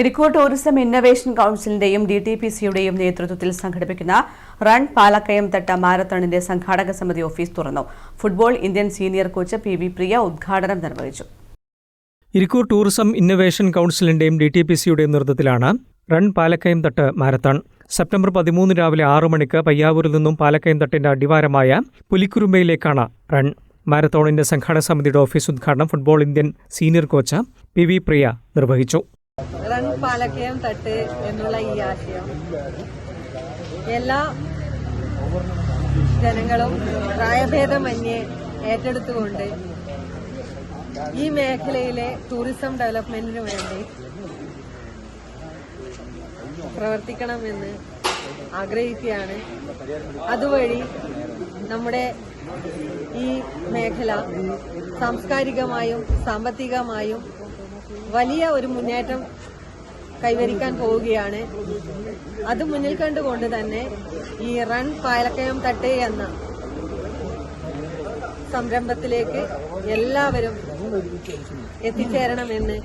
Irikkur tourism innovation കൌൺസിലിന്റെയും D T P സിയുടെയും നേതൃത്വത്തിൽ സംഘടിപ്പിക്കുന്ന റൺ പാലക്കയം തട്ട മാരത്തണിന്റെ സംഘാടക സമിതി ഓഫീസ് തുറന്നു. Football Indian senior coach P V Priya ഉദ്ഘാടനം നിർവഹിച്ചു. ഇരിക്കൂർ ടൂറിസം ഇന്നൊവേഷൻ കൌൺസിലിന്റെയും ഡി ടി പി സിയുടെയും നേതൃത്വത്തിലാണ് run Palakkayam Thattu marathon. September പതിമൂന്ന് രാവിലെ ആറു മണിക്ക് പയ്യാവൂരിൽ നിന്നും പാലക്കയം തട്ടിന്റെ അടിവാരമായ പുലിക്കുരുമ്പയിലേക്കാണ് റൺ. മാരത്തോണിന്റെ സംഘാടക സമിതിയുടെ ഓഫീസ് ഉദ്ഘാടനം football Indian senior coach P V Priya നിർവഹിച്ചു. പാലക്കയം തട്ട് എന്നുള്ള ഈ ആശയം. എല്ലാ ജനങ്ങളും പ്രായഭേദമന്യേ ഏറ്റെടുത്തുകൊണ്ട് ഈ മേഖലയിലെ ടൂറിസം ഡെവലപ്മെന്റിന് വേണ്ടി പ്രവർത്തിക്കണമെന്ന് ആഗ്രഹിക്കുകയാണ്. അതുവഴി നമ്മുടെ ഈ മേഖല സാംസ്കാരികമായും സാമ്പത്തികമായും വലിയ ഒരു മുന്നേറ്റം കൈവരിക്കാൻ പോവുകയാണ്. അത് മുന്നിൽ കണ്ടുകൊണ്ട് തന്നെ ഈ റൺ പാലക്കയം തട്ട് എന്ന സംരംഭത്തിലേക്ക് എല്ലാവരും എത്തിച്ചേരണമെന്ന്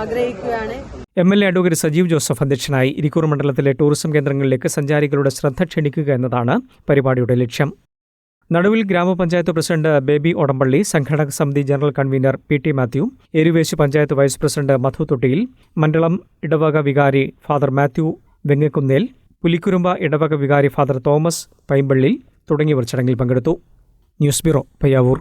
ആഗ്രഹിക്കുകയാണ്. M L A advocate Sajeev Joseph അധ്യക്ഷനായി ഇരിക്കൂർ മണ്ഡലത്തിലെ ടൂറിസം കേന്ദ്രങ്ങളിലേക്ക് സഞ്ചാരികളുടെ ശ്രദ്ധ ക്ഷണിക്കുക എന്നതാണ് പരിപാടിയുടെ ലക്ഷ്യം. നടുവിൽ ഗ്രാമപഞ്ചായത്ത് പ്രസിഡന്റ് ബേബി ഒടമ്പള്ളി സംഘാടക സമിതി general convener P T Mathew Eruvessi panchayat vice president Madhu Thottiyil മണ്ഡലം ഇടവക വികാരി ഫാദർ മാത്യു വെങ്ങക്കുന്നേൽ പുലിക്കുരുമ്പ ഇടവക വികാരി ഫാദർ തോമസ് പൈമ്പള്ളി തുടങ്ങിയവർ ചടങ്ങിൽ പങ്കെടുത്തു. News bureau Payyavoor.